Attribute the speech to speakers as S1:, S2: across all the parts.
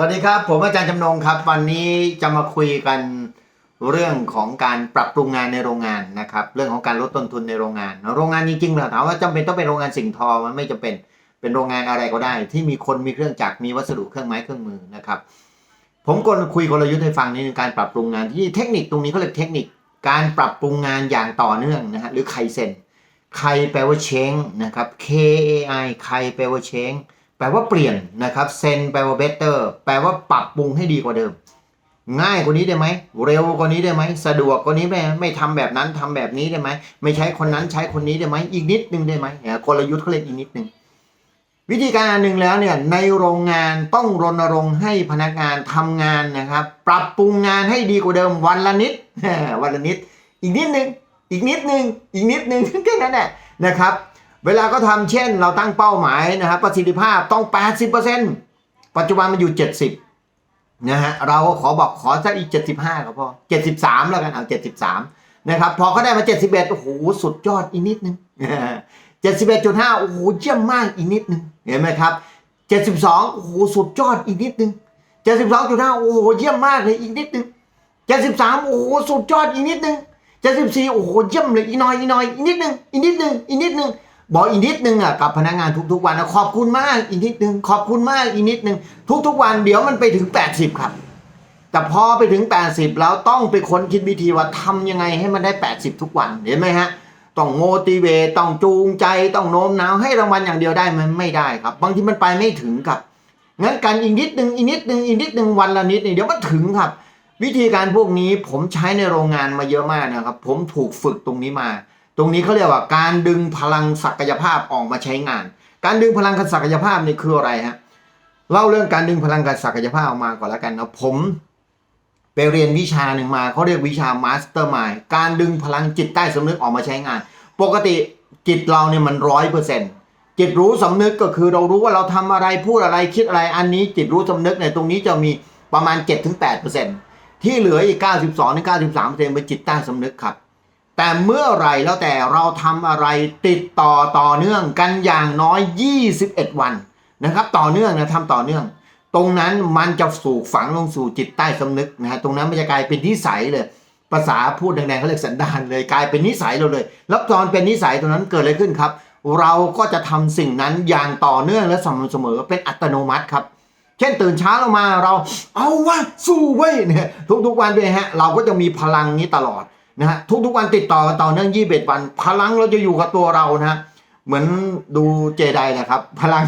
S1: สวัสดีครับ ผมอาจารย์จำนงครับ วันนี้จะมาคุยกันเรื่องของการปรับปรุงงานในโรงงานนะครับ เรื่องของการลดต้นทุนในโรงงาน โรงงานจริงๆเหรอถามว่าจำเป็นต้องเป็นโรงงานสิ่งทอมันไม่จำเป็นเป็นโรงงานอะไรก็ได้ ที่มีคนมีเครื่องจักรมีวัสดุเครื่องไม้เครื่องมือนะครับ ผมก็คุยกลยุทธ์ให้ฟังนิดนึงการปรับปรุงงานที่เทคนิคตรงนี้เขาเรียกเทคนิคการปรับปรุงงานอย่างต่อเนื่องนะฮะหรือไคเซนไคแปลว่าเชงนะครับ K A I ไคแปลว่าเชง แปลว่าเปลี่ยนนะครับเซนแปลว่า better แปลว่าปรับปรุงให้ดีกว่าเดิม ง่ายกว่านี้ได้ไหม เร็วกว่านี้ได้ไหม สะดวกกว่านี้ไหมไม่ทำแบบนั้นทำแบบนี้ได้ไหม ไม่ใช้คนนั้นใช้คนนี้ได้ไหม อีกนิดนึงได้ไหมเนี่ยกลยุทธ์เขาเรียกอีกนิดนึงวิธีการหนึ่งแล้วเนี่ยในโรงงานต้องรณรงค์ให้พนักงานทำงานนะครับ ปรับปรุงงานให้ดีกว่าเดิมวันละนิดวันละนิด อีกนิดนึงอีกนิดนึงอีกนิดนึงแค่นั้นแหละนะครับ เวลาก็ทำเช่น เราตั้งเป้าหมายนะครับประสิทธิภาพต้อง 80%ปัจจุบันมันอยู่ 70นะฮะเราก็ขอบอกขอสักอีก 75ก็พอ73 แล้วกันเอา 73 นะครับ พอเขาได้มา 71 โอ้โห สุดยอดอีกนิดนึง 71.5 โอ้โห เยี่ยมมากอีกนิดนึง เห็นไหมครับ 72 โอ้โห สุดยอดอีกนิดนึง 72.5 โอ้โห เยี่ยมมากเลยอีกนิดนึง 73 โอ้โห สุดยอดอีกนิดนึง 74 โอ้โห เยี่ยมเลยอีกน้อยอีกน้อยอีกนิดนึงอีกนิดนึงอีกนิดนึง บอกอีกนิดนึงอะกับพนักงานทุกๆวันนะขอบคุณมากอีกนิดนึงขอบคุณมากอีกนิดนึงทุกๆวันเดี๋ยวมันไปถึง 80 ครับ แต่พอไปถึง 80 แล้วต้องไปค้นคิดวิธีว่าทำยังไงให้มันได้ 80 ทุกวันเห็นไหมฮะต้องโมติเวตต้องจูงใจต้องโน้มน้าวให้รางวัลอย่างเดียวได้มันไม่ได้ครับ บางทีมันไปไม่ถึงครับงั้นการอีกนิดนึงอีกนิดนึงอีกนิดนึงวันละนิดนี่เดี๋ยวมันถึงครับ วิธีการพวกนี้ผมใช้ในโรงงานมาเยอะมากนะครับ ผมถูกฝึกตรงนี้มา ตรงนี้เขาเรียกว่าการดึงพลังศักยภาพออกมาใช้งาน การดึงพลังศักยภาพนี่คืออะไรฮะเล่าเรื่องการดึงพลังศักยภาพออกมาก่อนแล้วกันนะผมไปเรียนวิชาหนึ่งมาเขาเรียกวิชามาสเตอร์มายการดึงพลังจิตใต้สำนึกออกมาใช้งาน ปกติจิตเราเนี่ยมันร้อยเปอร์เซ็นต์จิตรู้สำนึกก็คือเรารู้ว่าเราทำอะไรพูดอะไรคิดอะไรอันนี้ จิตรู้สำนึกเนี่ยตรงนี้จะมีประมาณ 7-8%ที่เหลืออีก 92-93%เป็นจิตใต้สำนึกครับ แต่เมื่อไรแล้วแต่เราทำอะไรติดต่อต่อเนื่องกันอย่างน้อย 21 วันนะครับ ต่อเนื่องนะทำต่อเนื่อง ตรงนั้นมันจะสูกฝังลงสู่จิตใต้สำนึกนะฮะตรงนั้นมันจะกลายเป็นนิสัยเลย ภาษาพูดแดงๆเขาเรียกสันดานเลยกลายเป็นนิสัยเราเลย แล้วตอนเป็นนิสัยตรงนั้นเกิดอะไรขึ้นครับ เราก็จะทำสิ่งนั้นอย่างต่อเนื่องและสม่ำเสมอเป็นอัตโนมัติครับเช่นตื่นเช้าเรามาเราเอาวะสู้เว้ยเนี่ยทุกๆวันด้วยฮะเราก็จะมีพลังนี้ตลอด นะฮะทุกๆวันติดต่อกันต่อเนื่องยี่สิบวัน พลังเราจะอยู่กับตัวเรานะฮะเหมือนดูเจไดนะครับ พลัง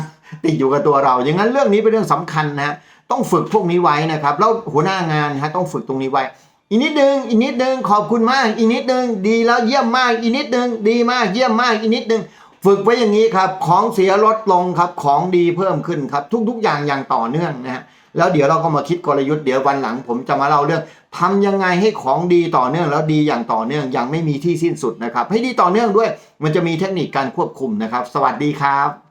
S1: ติดอยู่กับตัวเรา อย่างนั้นเรื่องนี้เป็นเรื่องสำคัญนะฮะต้องฝึกพวกนี้ไว้นะครับแล้วหัวหน้างานนะฮะต้องฝึกตรงนี้ไว้ อีกนิดนึงอีกนิดนึงขอบคุณมาก อีกนิดนึงดีแล้วเยี่ยมมาก อีกนิดนึงดีมากเยี่ยมมากอีกนิดนึง ฝึกไว้อย่างนี้ครับ ของเสียลดลงครับ ของดีเพิ่มขึ้นครับ ทุกๆ อย่างอย่างต่อเนื่องนะฮะ แล้วเดี๋ยวเราก็มาคิดกลยุทธ์เดี๋ยววันหลัง ผมจะมาเล่าเรื่องทำยังไงให้ของดีต่อเนื่อง แล้วดีอย่างต่อเนื่องอย่างไม่มีที่สิ้นสุดนะครับ ให้ดีต่อเนื่องด้วย มันจะมีเทคนิคการควบคุมนะครับ สวัสดีครับ